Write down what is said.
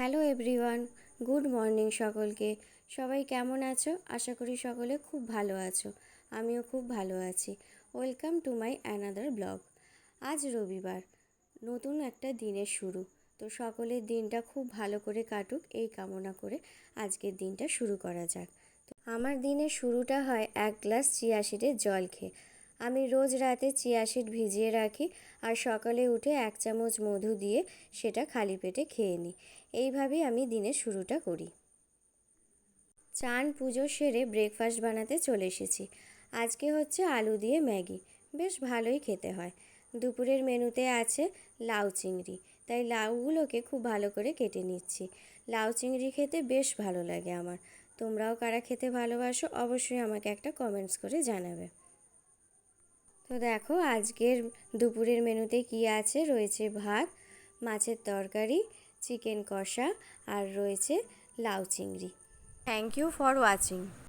Hello everyone, good morning সকলকে। সবাই কেমন আছো? আশা করি সকলে খুব ভালো আছো। আমিও খুব ভালো আছি। Welcome to my another blog. আজ রবিবার, নতুন একটা দিনের শুরু। তো সকলের দিনটা খুব ভালো করে কাটুক, এই কামনা করে আজকের দিনটা শুরু করা যাক। আমার দিনের শুরুটা হয় এক গ্লাস চিয়া সিডের জল খেয়ে। আমি রোজ রাতে চিয়া সিড ভিজিয়ে রাখি আর সকালে উঠে এক চামচ মধু দিয়ে সেটা খালি পেটে খেয়ে নিই। এইভাবেই আমি দিনের শুরুটা করি। চান পুজো সেরে ব্রেকফাস্ট বানাতে চলে এসেছি। আজকে হচ্ছে আলু দিয়ে ম্যাগি। বেশ ভালোই খেতে হয়। দুপুরের মেনুতে আছে লাউ চিংড়ি। তাই লাউগুলোকে খুব ভালো করে কেটে নিচ্ছি। লাউ চিংড়ি খেতে বেশ ভালো লাগে আমার। তোমরাও কারা খেতে ভালোবাসো অবশ্যই আমাকে একটা কমেন্টস করে জানাবে। তো দেখো আজকের দুপুরের মেনুতে কি আছে? রয়েছে ভাত, মাছের তরকারি, চিকেন কষা আর রয়েছে লাউ চিংড়ি। Thank you for watching